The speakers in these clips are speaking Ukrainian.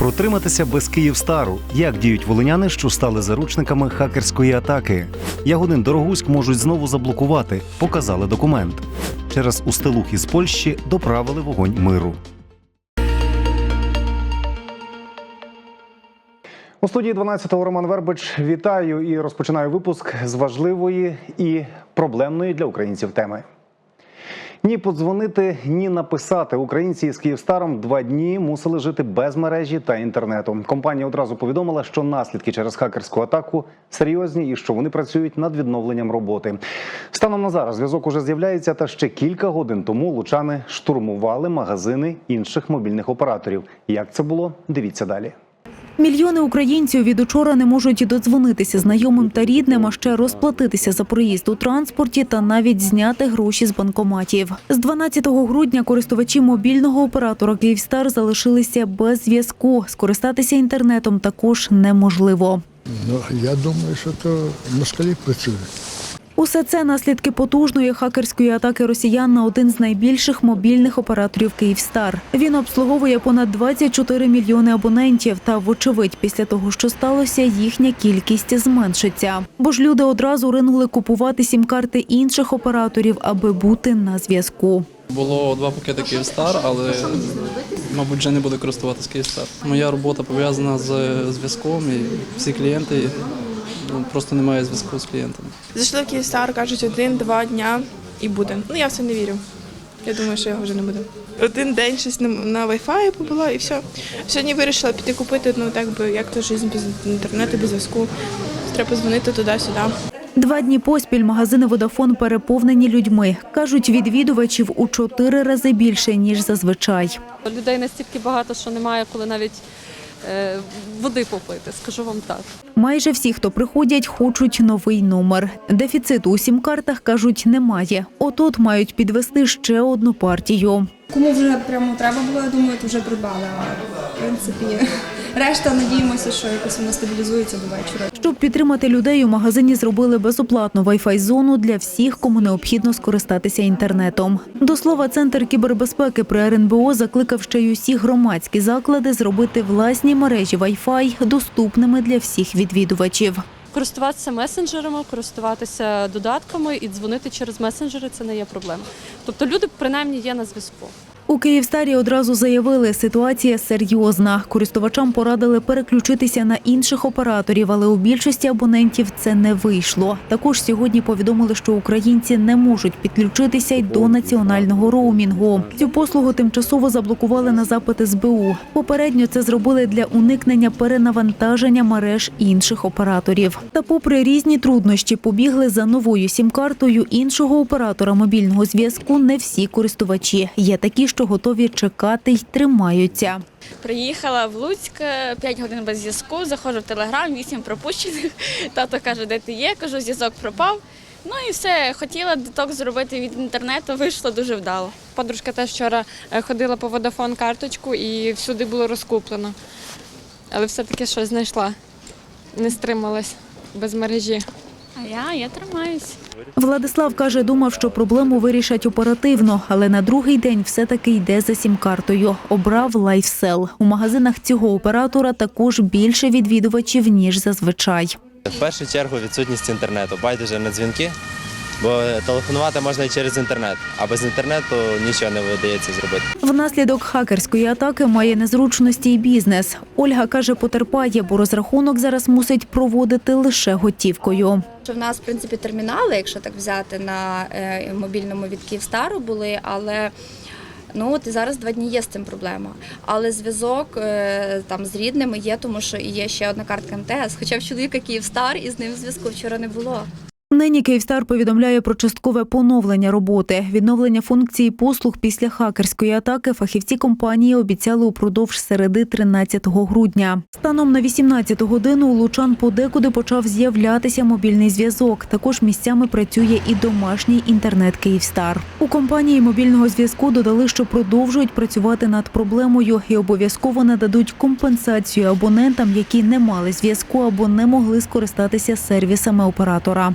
Протриматися без Київстару. Як діють волиняни, що стали заручниками хакерської атаки? Ягодин Дорогуськ можуть знову заблокувати. Показали документ. Через устилух із Польщі доправили вогонь миру. У студії 12-го Роман Вербич вітаю і розпочинаю випуск з важливої і проблемної для українців теми. Ні подзвонити, ні написати. Українці із Київстаром два дні мусили жити без мережі та інтернету. Компанія одразу повідомила, що наслідки через хакерську атаку серйозні і що вони працюють над відновленням роботи. Станом на зараз зв'язок уже з'являється, та ще кілька годин тому лучани штурмували магазини інших мобільних операторів. Як це було? Дивіться далі. Мільйони українців від учора не можуть додзвонитися знайомим та рідним, а ще розплатитися за проїзд у транспорті та навіть зняти гроші з банкоматів. З 12 грудня користувачі мобільного оператора Київстар залишилися без зв'язку. Скористатися інтернетом також неможливо. Ну, я думаю, що то москалі працюють. Усе це наслідки потужної хакерської атаки росіян на один з найбільших мобільних операторів Київстар. Він обслуговує понад 24 мільйони абонентів. Та, вочевидь, після того, що сталося, їхня кількість зменшиться. Бо ж люди одразу ринули купувати сім-карти інших операторів, аби бути на зв'язку. Було два пакети Київстар, але мабуть вже не буду користуватися Київстар. Моя робота пов'язана з зв'язком і всі клієнти просто немає зв'язку з клієнтами. Зайшли в Київстар, кажуть, один-два дня і буде. Ну я в це не вірю. Я думаю, що його вже не буде. Один день щось на, на Wi-Fi побула і все. Сьогодні вирішила піти купити, ну так би як то життя без інтернету, без зв'язку. Треба дзвонити туди-сюди. Два дні поспіль магазини Водафон переповнені людьми. Кажуть, відвідувачів у чотири рази більше ніж зазвичай. Людей настільки багато, що немає коли навіть води попити, скажу вам так. Майже всі, хто приходять, хочуть новий номер. Дефіциту у сім-картах, кажуть, немає. Отут мають підвести ще одну партію. Кому вже прямо треба було, я думаю, то вже придбали. А в принципі, решта надіємося, що якось воно стабілізується до вечора. Щоб підтримати людей, у магазині зробили безоплатну Wi-Fi зону для всіх, кому необхідно скористатися інтернетом. До слова, центр кібербезпеки при РНБО закликав ще й усі громадські заклади зробити власні мережі Wi-Fi доступними для всіх відвідувачів. Користуватися месенджерами, користуватися додатками і дзвонити через месенджери це не є проблема. Тобто люди принаймні є на зв'язку. У Київстарі одразу заявили, ситуація серйозна. Користувачам порадили переключитися на інших операторів, але у більшості абонентів це не вийшло. Також сьогодні повідомили, що українці не можуть підключитися й до національного роумінгу. Цю послугу тимчасово заблокували на запит СБУ. Попередньо це зробили для уникнення перенавантаження мереж інших операторів. Та, попри різні труднощі, побігли за новою сім-картою іншого оператора мобільного зв'язку. Не всі користувачі. Є такі, що готові чекати й тримаються. Приїхала в Луцьк 5 годин без зв'язку, заходжу в телеграм, 8 пропущених. Тато каже, де ти є? Кажу, зв'язок пропав. Ну і все, хотіла деток зробити від інтернету, вийшло дуже вдало. Подружка теж вчора е, ходила по Vodafone карточку і всюди було розкуплено. Але все-таки щось знайшла. Не стрималась без мережі. А я, я тримаюсь. Владислав каже, думав, що проблему вирішать оперативно, але на другий день все-таки йде за сім-картою. Обрав лайфсел. У магазинах цього оператора також більше відвідувачів, ніж зазвичай. В першу чергу відсутність інтернету. Байдуже на дзвінки, бо телефонувати можна і через інтернет, а без інтернету нічого не вдається зробити. Внаслідок хакерської атаки має незручності й бізнес. Ольга каже, потерпає, бо розрахунок зараз мусить проводити лише готівкою. Що в нас, в принципі, термінали, якщо так взяти на е, мобільному від Київстару були, але ну от і зараз два дні є з цим проблема. Але зв'язок е, там з рідними є, тому що і є ще одна картка МТС. Хоча в чоловіка Київстар і з ним зв'язку вчора не було. Нині Київстар повідомляє про часткове поновлення роботи. Відновлення функції послуг після хакерської атаки фахівці компанії обіцяли упродовж середи 13 грудня. Станом на 18 годину у Лучан подекуди почав з'являтися мобільний зв'язок. Також місцями працює і домашній інтернет Київстар. У компанії мобільного зв'язку додали, що продовжують працювати над проблемою і обов'язково нададуть компенсацію абонентам, які не мали зв'язку або не могли скористатися сервісами оператора.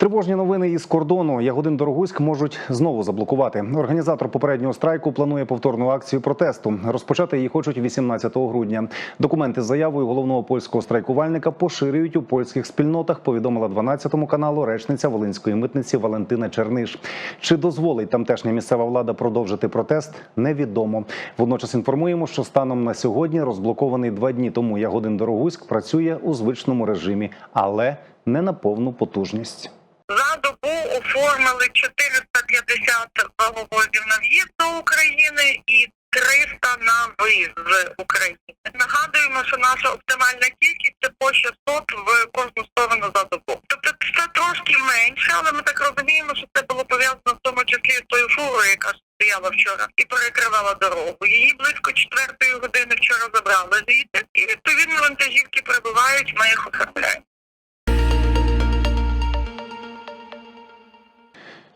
Тривожні новини із кордону Ягодин Дорогуськ можуть знову заблокувати. Організатор попереднього страйку планує повторну акцію протесту. Розпочати її хочуть 18 грудня. Документи з заявою головного польського страйкувальника поширюють у польських спільнотах. Повідомила 12 каналу речниця Волинської митниці Валентина Черниш. Чи дозволить тамтешня місцева влада продовжити протест? Невідомо. Водночас інформуємо, що станом на сьогодні розблокований два дні тому Ягодин Дорогуськ працює у звичному режимі, але не на повну потужність. Оформили 450 ваговозів на в'їзд до України і 300 на виїзд з України. Нагадуємо, що наша оптимальна кількість це по 600 в кожну сторону за добу. Тобто це трошки менше, але ми так розуміємо, що це було пов'язано в тому числі з тою фурою, яка стояла вчора і перекривала дорогу. Її близько четвертої години вчора забрали звідти. І відповідно вантажівки прибувають, ми їх оформляємо.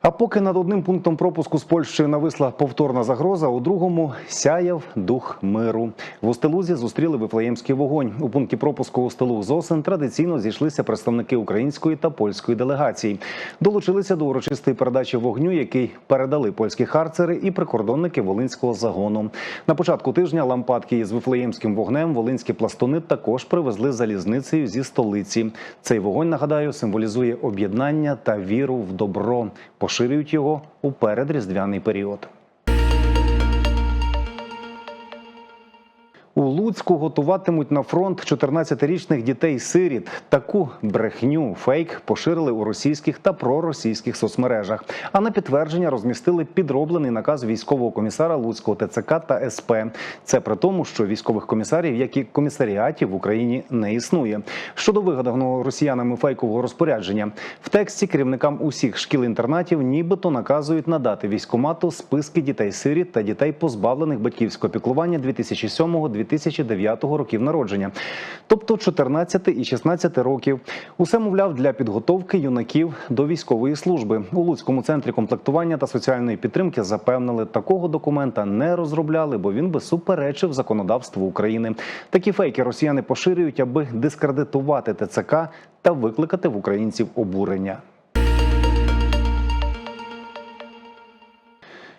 А поки над одним пунктом пропуску з Польщею нависла повторна загроза, у другому сяяв дух миру. В Устилузі зустріли вифлеємський вогонь. У пункті пропуску Устилуг Зосен традиційно зійшлися представники української та польської делегацій. Долучилися до урочистої передачі вогню, який передали польські харцери і прикордонники Волинського загону. На початку тижня лампадки із вифлеємським вогнем волинські пластуни також привезли залізницею зі столиці. Цей вогонь нагадаю символізує об'єднання та віру в добро. Поширюють його у передріздвяний період. Луцьку готуватимуть на фронт 14-річних дітей-сиріт. Таку брехню фейк поширили у російських та проросійських соцмережах. А на підтвердження розмістили підроблений наказ військового комісара Луцького ТЦК та СП. Це при тому, що військових комісарів, як і комісаріатів в Україні не існує. Щодо вигаданого росіянами фейкового розпорядження, в тексті керівникам усіх шкіл-інтернатів нібито наказують надати військомату списки дітей-сиріт та дітей, позбавлених батьківського піклування 2007-2009 років народження, тобто 14 і 16 років. Усе мовляв для підготовки юнаків до військової служби. У Луцькому центрі комплектування та соціальної підтримки запевнили, такого документа не розробляли, бо він би суперечив законодавству України. Такі фейки росіяни поширюють, аби дискредитувати ТЦК та викликати в українців обурення.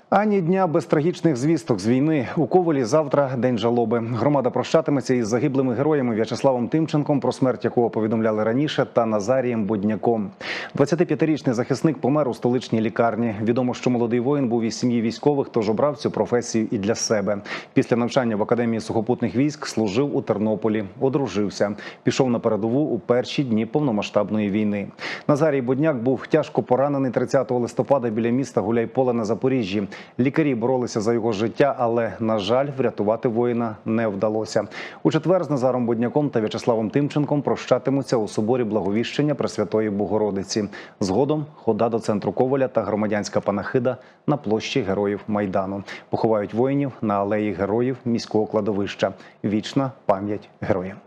Ані дня без трагічних звісток з війни у Ковалі. Завтра день жалоби. Громада прощатиметься із загиблими героями В'ячеславом Тимченком, про смерть якого повідомляли раніше, та Назарієм Будняком. 25-річний захисник помер у столичній лікарні. Відомо, що молодий воїн був із сім'ї військових, тож обрав цю професію і для себе. Після навчання в академії сухопутних військ служив у Тернополі, одружився, пішов на передову у перші дні повномасштабної війни. Назарій Будняк був тяжко поранений 30 листопада біля міста Гуляйполе на Запоріжжі. Лікарі боролися за його життя, але на жаль, врятувати воїна не вдалося. У четвер з Назаром Будняком та В'ячеславом Тимченком прощатимуться у соборі Благовіщення Пресвятої Богородиці. Згодом хода до центру Коваля та громадянська панахида на площі Героїв Майдану. Поховають воїнів на алеї героїв міського кладовища. Вічна пам'ять героям.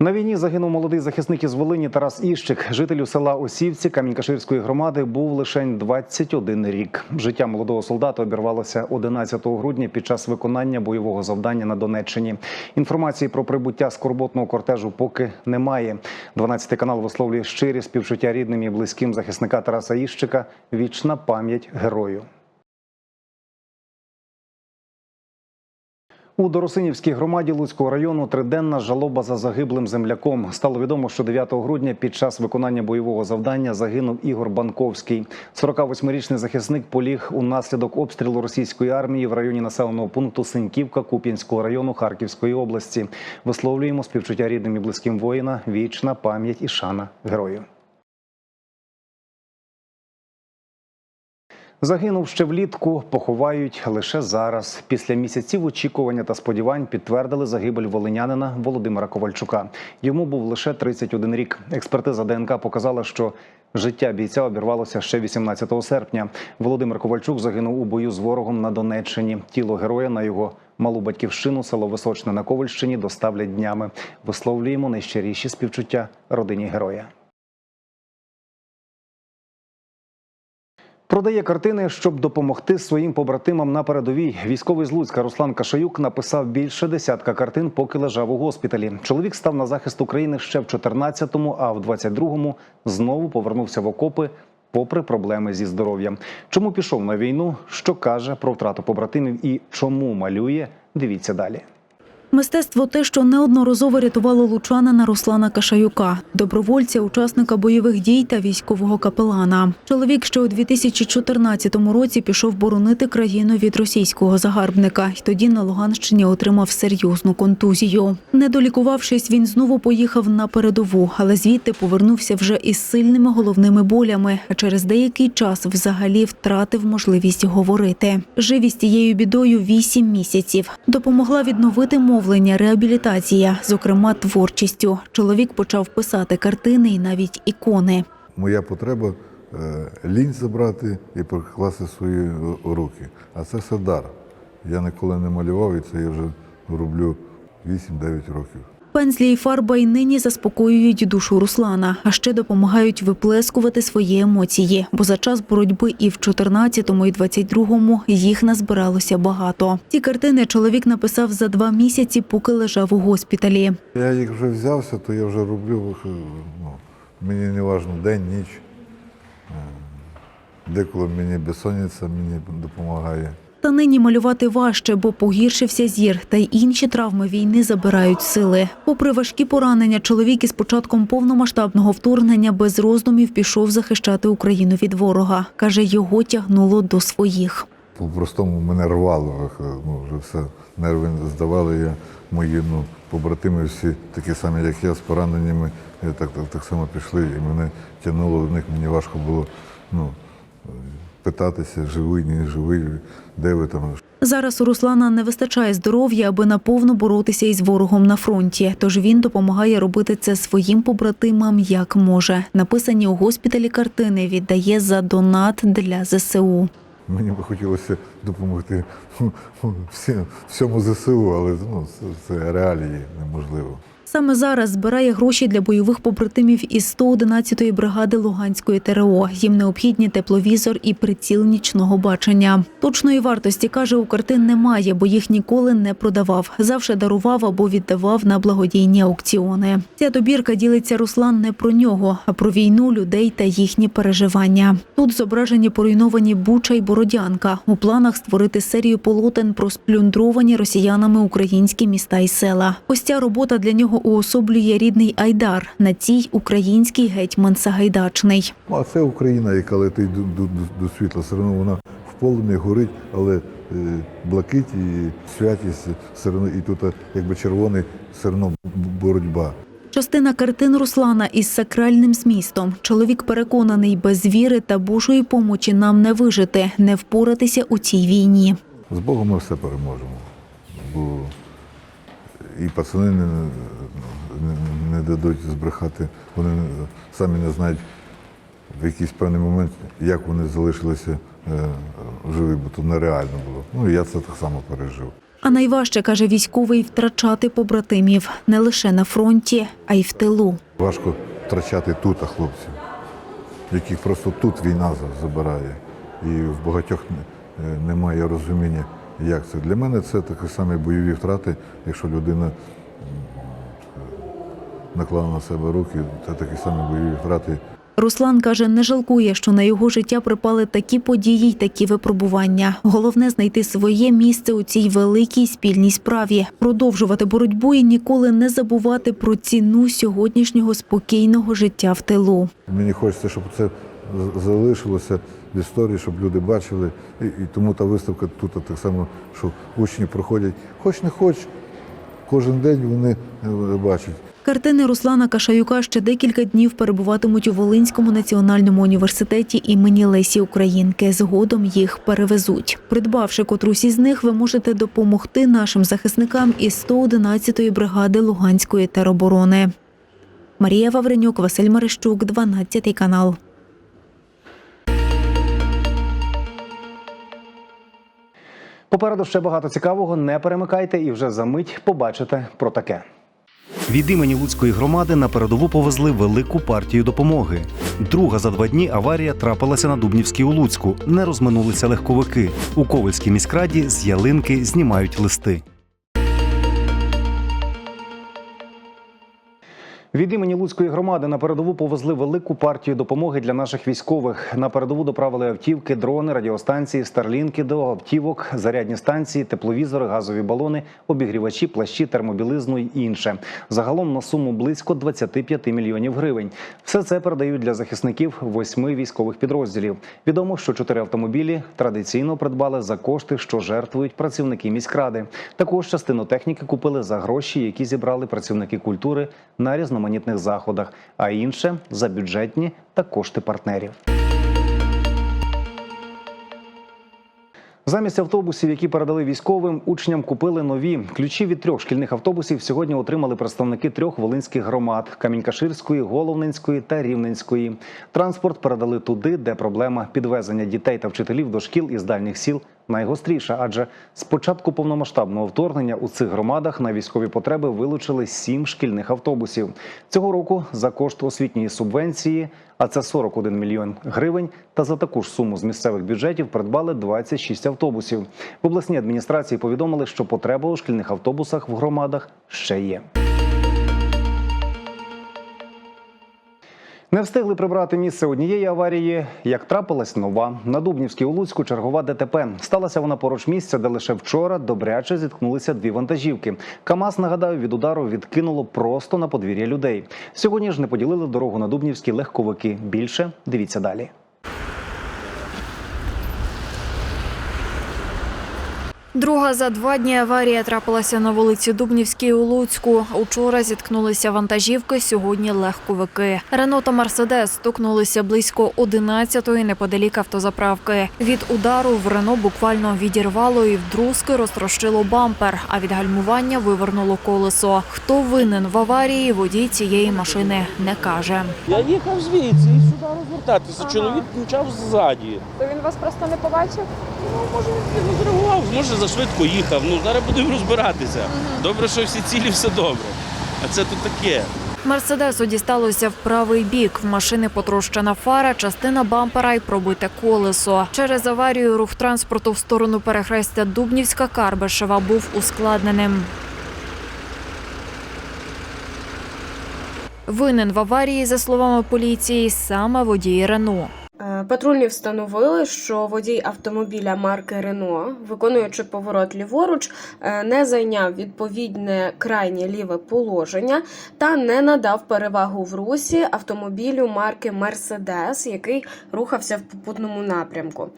На війні загинув молодий захисник із Волині Тарас Іщик. Жителю села Осівці Камінькаширської громади був лише 21 рік. Життя молодого солдата обірвалося 11 грудня під час виконання бойового завдання на Донеччині. Інформації про прибуття скорботного кортежу поки немає. 12 канал висловлює щирі співчуття рідним і близьким захисника Тараса Іщика. Вічна пам'ять герою. У Доросинівській громаді Луцького району триденна жалоба за загиблим земляком. Стало відомо, що 9 грудня під час виконання бойового завдання загинув Ігор Банковський. 48-річний захисник поліг унаслідок обстрілу російської армії в районі населеного пункту Синьківка Куп'янського району Харківської області. Висловлюємо співчуття рідним і близьким воїна. Вічна пам'ять і шана герою. Загинув ще влітку, поховають лише зараз. Після місяців очікування та сподівань підтвердили загибель волинянина Володимира Ковальчука. Йому був лише 31 рік. Експертиза ДНК показала, що життя бійця обірвалося ще 18 серпня. Володимир Ковальчук загинув у бою з ворогом на Донеччині. Тіло героя на його малу батьківщину, село Височне на Ковальщині, доставлять днями. Висловлюємо найщиріші співчуття родині героя. Продає картини, щоб допомогти своїм побратимам на передовій. Військовий з Луцька Руслан Кашаюк написав більше десятка картин, поки лежав у госпіталі. Чоловік став на захист України ще в 14-му, а в 22-му знову повернувся в окопи. Попри проблеми зі здоров'ям, чому пішов на війну, що каже про втрату побратимів і чому малює, дивіться далі. Мистецтво те, що неодноразово рятувало лучанина Руслана Кашаюка, добровольця, учасника бойових дій та військового капелана. Чоловік ще у 2014 році пішов боронити країну від російського загарбника, і тоді на Луганщині отримав серйозну контузію. Не долікувавшись, він знову поїхав на передову, але звідти повернувся вже із сильними головними болями. А через деякий час взагалі втратив можливість говорити. Жив із цією бідою вісім місяців. Допомогла відновити мовлення, реабілітація, зокрема творчістю. Чоловік почав писати картини і навіть ікони. Моя потреба е, лінь забрати і прикласти свої е, руки. А це все дар. Я ніколи не малював, і це я вже роблю 8-9 років. Пензлі і фарба й нині заспокоюють душу Руслана, а ще допомагають виплескувати свої емоції. Бо за час боротьби і в 14-му, і 22-му їх назбиралося багато. Ці картини чоловік написав за два місяці, поки лежав у госпіталі. Я їх вже взявся, то я вже роблю. е, Ну, мені не важливо день, ніч. Е, Деколи мені безсонниця мені допомагає. Та нині малювати важче, бо погіршився зір, та й інші травми війни забирають сили. Попри важкі поранення, чоловік із початком повномасштабного вторгнення без роздумів пішов захищати Україну від ворога. Каже, його тягнуло до своїх. По-простому мене рвало, ну, вже все, нерви здавали. Я, мої ну, побратими всі такі самі, як я, з пораненнями, е, так, так, так само пішли, і мене тягнуло до них, мені важко було ну, питатися, живий, не живий, де ви там. Зараз у Руслана не вистачає здоров'я, аби наповну боротися із ворогом на фронті. Тож він допомагає робити це своїм побратимам як може. Написані у госпіталі картини віддає за донат для ЗСУ. Мені би хотілося допомогти всі- всьому ЗСУ, але ну, це, це реалії неможливо. Саме зараз збирає гроші для бойових побратимів із 111-ї бригади Луганської ТРО. Їм необхідні тепловізор і приціл нічного бачення. Точної вартості каже, у картин немає, бо їх ніколи не продавав. Завше дарував або віддавав на благодійні аукціони. Ця добірка ділиться Руслан не про нього, а про війну, людей та їхні переживання. Тут зображені поруйновані Буча й Бородянка. У планах створити серію полотен про сплюндровані росіянами українські міста і села. Ось ця робота для нього уособлює рідний Айдар. На цій український гетьман Сагайдачний. Ну, а це Україна, яка летить до, до, до- світла. Все одно вона в полум'ї горить, але е, блакить і святість все одно, і тут е, якби червоний все одно боротьба. Частина картин Руслана із сакральним змістом. Чоловік переконаний, без віри та Божої помочі нам не вижити, не впоратися у цій війні. З Богом ми все переможемо. Бо і пацани не, не, дадуть збрехати, вони самі не знають в якийсь певний момент, як вони залишилися е, живі, бо то нереально було. Ну, і я це так само пережив. А найважче, каже військовий, втрачати побратимів не лише на фронті, а й в тилу. Важко втрачати тут хлопців, яких просто тут війна забирає. І в багатьох е, немає розуміння, як це. Для мене це такі самі бойові втрати, якщо людина наклала на себе руки, це такі самі бойові втрати. Руслан каже, не жалкує, що на його життя припали такі події й такі випробування. Головне знайти своє місце у цій великій спільній справі, продовжувати боротьбу і ніколи не забувати про ціну сьогоднішнього спокійного життя в тилу. Мені хочеться, щоб це залишилося в історії, щоб люди бачили. І, і тому та виставка тут так само, що учні проходять, хоч не хоч, кожен день вони е, бачать. Картини Руслана Кашаюка ще декілька днів перебуватимуть у Волинському національному університеті імені Лесі Українки. Згодом їх перевезуть. Придбавши котрусь із них, ви можете допомогти нашим захисникам із 111-ї бригади Луганської тероборони. Марія Вавренюк, Василь Марищук, 12 канал. Попереду ще багато цікавого. Не перемикайте і вже за мить побачите про таке. Від імені Луцької громади на передову повезли велику партію допомоги. Друга за два дні аварія трапилася на Дубнівській у Луцьку. Не розминулися легковики. У Ковальській міськраді з ялинки знімають листи. Від імені Луцької громади на передову повезли велику партію допомоги для наших військових. На передову доправили автівки, дрони, радіостанції, старлінки до автівок, зарядні станції, тепловізори, газові балони, обігрівачі, плащі, термобілизну й інше. Загалом на суму близько 25 мільйонів гривень. Все це передають для захисників восьми військових підрозділів. Відомо, що чотири автомобілі традиційно придбали за кошти, що жертвують працівники міськради. Також частину техніки купили за гроші, які зібрали працівники культури на різноманітних заходах, а інше за бюджетні та кошти партнерів. Замість автобусів, які передали військовим, учням купили нові. Ключі від трьох шкільних автобусів сьогодні отримали представники трьох волинських громад: Камінькаширської, Головненської та Рівненської. Транспорт передали туди, де проблема підвезення дітей та вчителів до шкіл із дальніх сіл найгостріша. Адже з початку повномасштабного вторгнення у цих громадах на військові потреби вилучили сім шкільних автобусів. Цього року за кошт освітньої субвенції, а це 41 мільйон гривень, та за таку ж суму з місцевих бюджетів придбали 26 автобусів. В обласній адміністрації повідомили, що потреба у шкільних автобусах в громадах ще є. Не встигли прибрати місце однієї аварії, як трапилась нова. На Дубнівській у Луцьку чергова ДТП. Сталася вона поруч місця, де лише вчора добряче зіткнулися дві вантажівки. КАМАЗ, нагадаю, від удару відкинуло просто на подвір'я людей. Сьогодні ж не поділили дорогу на Дубнівській легковики. Більше дивіться далі. Друга за два дні аварія трапилася на вулиці Дубнівській у Луцьку. Учора зіткнулися вантажівки, сьогодні легковики. Рено та Мерседес стукнулися близько 11-ї неподалік автозаправки. Від удару в Рено буквально відірвало і вдрузки розтрощило бампер, а від гальмування вивернуло колесо. Хто винен в аварії, водій цієї машини не каже. Я їхав звідси і сюди розвертатися. Чоловік мчав ззаді. То він вас просто не побачив? Ну, може, він не зреагував, може, зашвидко їхав. Ну, зараз будемо розбиратися. Добре, що всі цілі, все добре. А це тут таке. Мерседесу дісталося в правий бік. В машини потрощена фара, частина бампера й пробите колесо. Через аварію рух транспорту в сторону перехрестя Дубнівська Карбишева був ускладненим. Винен в аварії, за словами поліції, саме водій Рено. Е, Патрульні встановили, що водій автомобіля марки Рено, виконуючи поворот ліворуч, е, не зайняв відповідне крайнє ліве положення та не надав перевагу в русі автомобілю марки Мерседес, який рухався в попутному напрямку.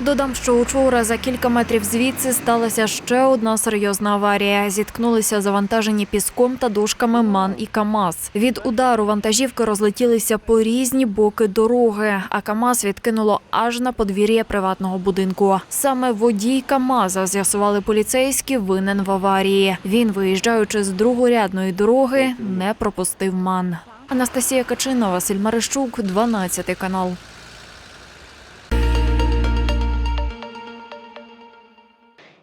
Додам, що учора за кілька метрів звідси сталася ще одна серйозна аварія. Зіткнулися завантажені піском та дошками МАН і КАМАЗ. Від удару вантажівки розлетілися по різні боки дороги, а КАМАЗ відкинуло аж на подвір'я приватного будинку. Саме водій КАМАЗа з'ясували поліцейські винен в аварії. Він, виїжджаючи з другорядної дороги, не пропустив МАН. Анастасія Качина, Василь Марищук, 12 канал.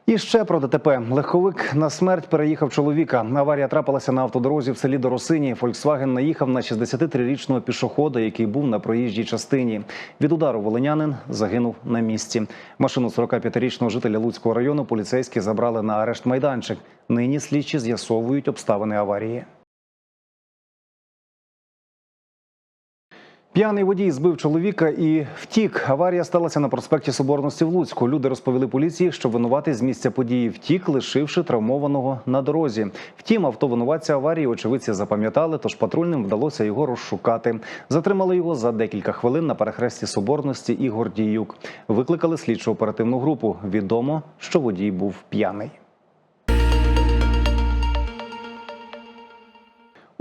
І ще про ДТП. Легковик на смерть переїхав чоловіка. Аварія трапилася на автодорозі в селі Доросині. Фольксваген наїхав на 63-річного пішохода, який був на проїжджій частині. Від удару волинянин загинув на місці. Машину 45-річного жителя Луцького району поліцейські забрали на арешт майданчик. Нині слідчі з'ясовують обставини аварії. П'яний водій збив чоловіка і втік. Аварія сталася на проспекті Соборності в Луцьку. Люди розповіли поліції, що винуватий з місця події втік, лишивши травмованого на дорозі. Втім, авто винуватця аварії очевидці запам'ятали, тож патрульним вдалося його розшукати. Затримали його за декілька хвилин на перехресті Соборності і Гордіюк. Викликали слідчо оперативну групу. Відомо, що водій був п'яний.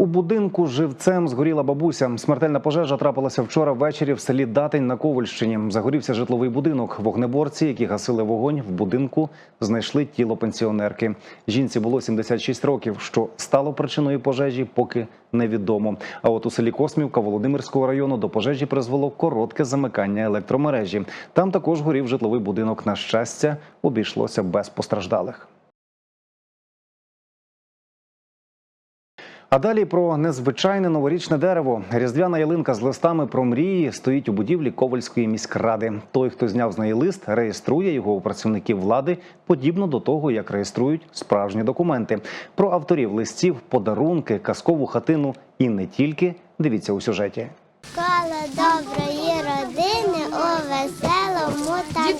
У будинку живцем згоріла бабуся. Смертельна пожежа трапилася вчора ввечері в селі Датень на Ковальщині. Загорівся житловий будинок. Вогнеборці, які гасили вогонь в будинку, знайшли тіло пенсіонерки. Жінці було 76 років. Що стало причиною пожежі, поки невідомо. А от у селі Космівка Володимирського району до пожежі призвело коротке замикання електромережі. Там також горів житловий будинок. На щастя, обійшлося без постраждалих. А далі про незвичайне новорічне дерево. Різдвяна ялинка з листами про мрії стоїть у будівлі Ковальської міськради. Той, хто зняв з неї лист, реєструє його у працівників влади, подібно до того, як реєструють справжні документи. Про авторів листів, подарунки, казкову хатину і не тільки дивіться у сюжеті. Кала доброї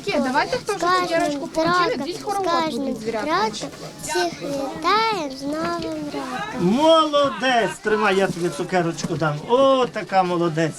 Дітки, давайте хто вже цукерочку получили, йдіть хоровод будуть всіх вітаємо з Новим роком. Молодець! Тримай, я тобі цукерочку дам. О, така молодець.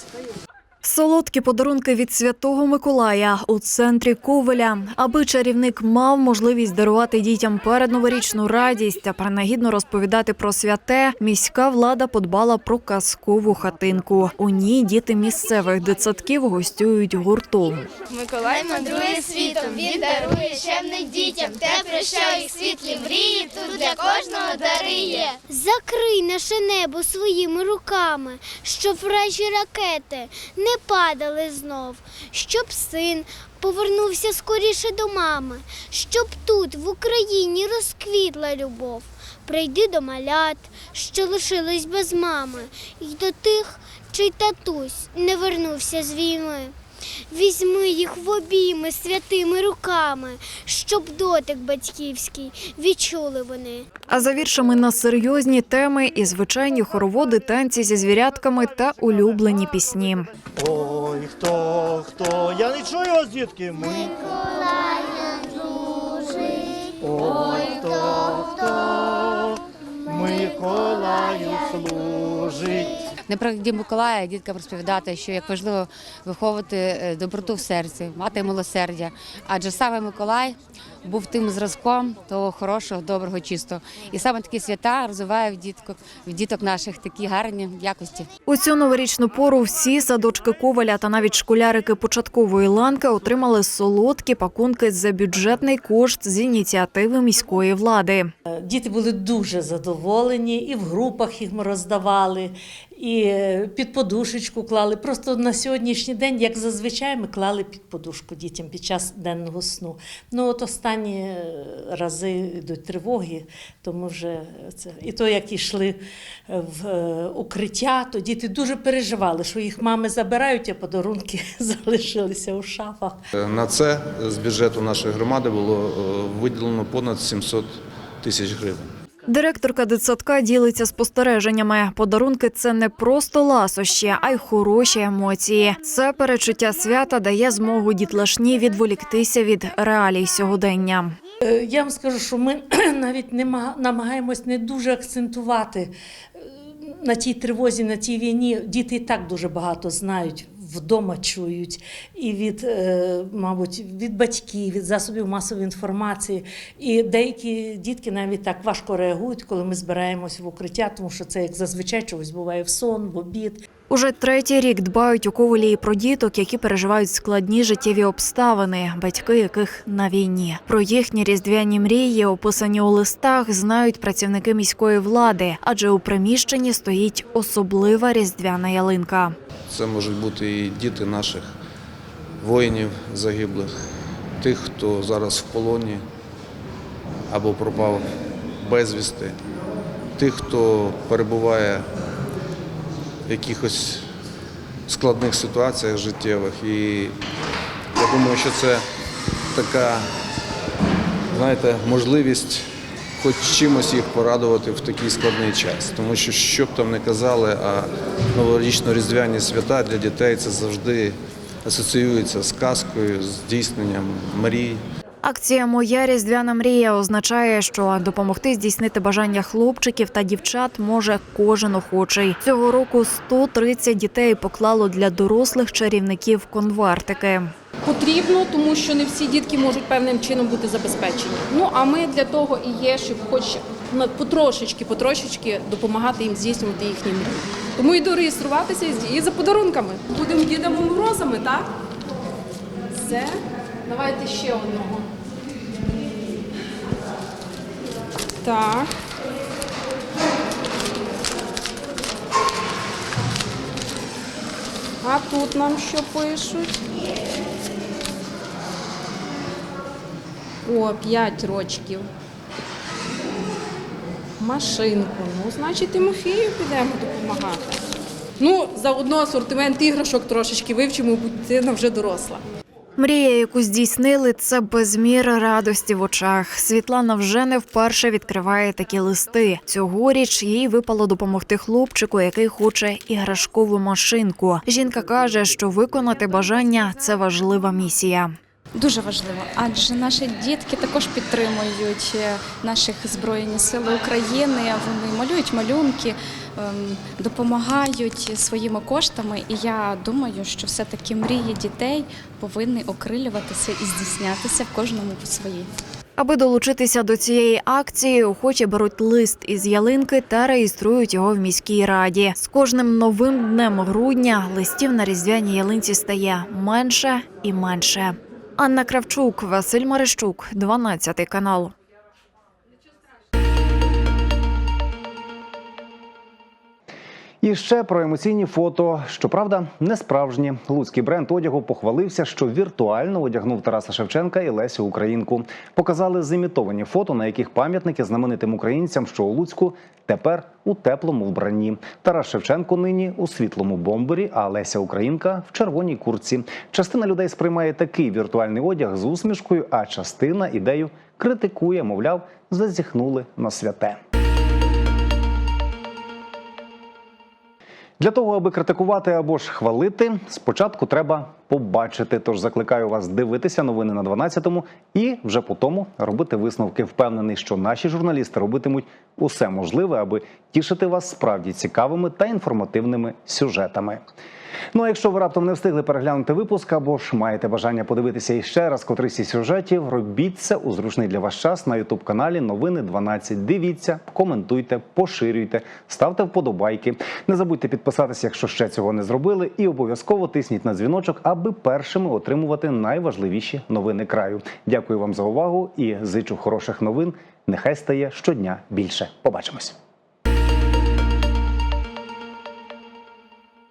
Солодкі подарунки від святого Миколая у центрі Ковеля. Аби чарівник мав можливість дарувати дітям передноворічну радість та принагідно розповідати про святе, міська влада подбала про казкову хатинку. У ній діти місцевих дитсадків гостюють гуртом. Миколай мандрує світом, він дарує чемним дітям. Те, про що їх світлі мрії, тут для кожного дариє. Закрий наше небо своїми руками, щоб вражі ракети не падали знов, щоб син повернувся скоріше до мами, щоб тут, в Україні, розквітла любов. Прийди до малят, що лишились без мами, і до тих, чий татусь не вернувся з війни. Візьми їх в обійми святими руками, щоб дотик батьківський відчули вони. А за віршами на серйозні теми і звичайні хороводи, танці зі звірятками та улюблені пісні. Ой, хто, хто? Я не чую вас, дітки. Ми. Ой, хто, хто? Миколаю служить. Не про Дім Миколая діткам розповідати, що як важливо виховувати е, доброту в серці, мати милосердя. Адже саме Миколай був тим зразком того хорошого, доброго, чистого. І саме такі свята розвиває в діток, в діток наших такі гарні якості. У цю новорічну пору всі садочки Коваля та навіть школярики початкової ланки отримали солодкі пакунки за бюджетний кошт з ініціативи міської влади. Діти були дуже задоволені, і в групах їх ми роздавали, і е, під подушечку клали. Просто на сьогоднішній день, як зазвичай, ми клали під подушку дітям під час денного сну. Ну от останні е, рази йдуть тривоги, то ми вже це. І то, як йшли в е, укриття, то діти дуже переживали, що їх мами забирають, а подарунки залишилися у шафах. На це з бюджету нашої громади було виділено понад 700 тисяч гривень. Директорка дитсадка ділиться спостереженнями. Подарунки це не просто ласощі, а й хороші емоції. Це перечуття свята дає змогу дітлашні відволіктися від реалій сьогодення. Е, Я вам скажу, що ми навіть не ма- намагаємось не дуже акцентувати е, на тій тривозі, на тій війні. Діти і так дуже багато знають. Вдома чують і від, е, мабуть, від батьків, від засобів масової інформації. І деякі дітки навіть так важко реагують, коли ми збираємось в укриття, тому що це як зазвичай чогось буває в сон, в обід. Уже третій рік дбають у Ковелі про діток, які переживають складні життєві обставини, батьки яких на війні. Про їхні різдвяні мрії, описані у листах, знають працівники міської влади, адже у приміщенні стоїть особлива різдвяна ялинка. Це можуть бути і діти наших воїнів загиблих, тих, хто зараз в полоні або пропав безвісти, тих, хто перебуває якихось складних ситуаціях життєвих. І я думаю, що це така, знаєте, можливість хоч чимось їх порадувати в такий складний час. Тому що, що б там не казали, а новорічно-різдвяні свята для дітей це завжди асоціюється з казкою, з здійсненням мрій. Акція Моя різдвяна мрія означає, що допомогти здійснити бажання хлопчиків та дівчат може кожен охочий. Цього року 130 дітей поклало для дорослих чарівників конвертики. Потрібно, тому що не всі дітки можуть певним чином бути забезпечені. Ну а ми для того і є, щоб хоч потрошечки, потрошечки допомагати їм здійснювати їхні мрії. Тому йду реєструватися і за подарунками. Будемо дідами морозами, так? Все. Давайте ще одного. Так. А тут нам що пишуть? О, 5 рочків. машинку. Ну, значить, Тимофію підемо допомагати. Ну, заодно асортимент іграшок трошечки вивчимо, бо дитина вже доросла. Мрія, яку здійснили, це безміра радості в очах. Світлана вже не вперше відкриває такі листи. Цьогоріч їй випало допомогти хлопчику, який хоче іграшкову машинку. Жінка каже, що виконати бажання це важлива місія. Дуже важливо, адже наші дітки також підтримують е, наших збройні сили України. Вони малюють малюнки, допомагають своїми коштами. І я думаю, що все-таки мрії дітей повинні окрилюватися і здійснятися в кожному по своїй. Аби долучитися до цієї акції, охочі беруть лист із ялинки та реєструють його в міській раді. З кожним новим днем грудня листів на різдвяній ялинці стає менше і менше. Анна Кравчук, Василь Марищук, 12 канал. І ще про емоційні фото. Щоправда, не справжні. Луцький бренд одягу похвалився, що віртуально одягнув Тараса Шевченка і Лесю Українку. Показали зімітовані фото, на яких пам'ятники знаменитим українцям, що у Луцьку тепер у теплому вбранні. Тарас Шевченко нині у світлому бомбері, а Леся Українка в червоній курці. Частина людей сприймає такий віртуальний одяг з усмішкою, а частина ідею критикує, мовляв, зазіхнули на святе. Для того, аби критикувати або ж хвалити, спочатку треба побачити. Тож закликаю вас дивитися новини на 12-му і вже по тому робити висновки. Впевнений, що наші журналісти робитимуть усе можливе, аби тішити вас справді цікавими та інформативними сюжетами. Ну а якщо ви раптом не встигли переглянути випуск або ж маєте бажання подивитися іще раз котрийсь із сюжетів, робіть це у зручний для вас час на ютуб каналі Новини 12. Дивіться, коментуйте, поширюйте, ставте вподобайки. Не забудьте підписатися, якщо ще цього не зробили, і обов'язково тисніть на дзвіночок, аби першими отримувати найважливіші новини краю. Дякую вам за увагу і зичу хороших новин. Нехай стає щодня більше. Побачимось.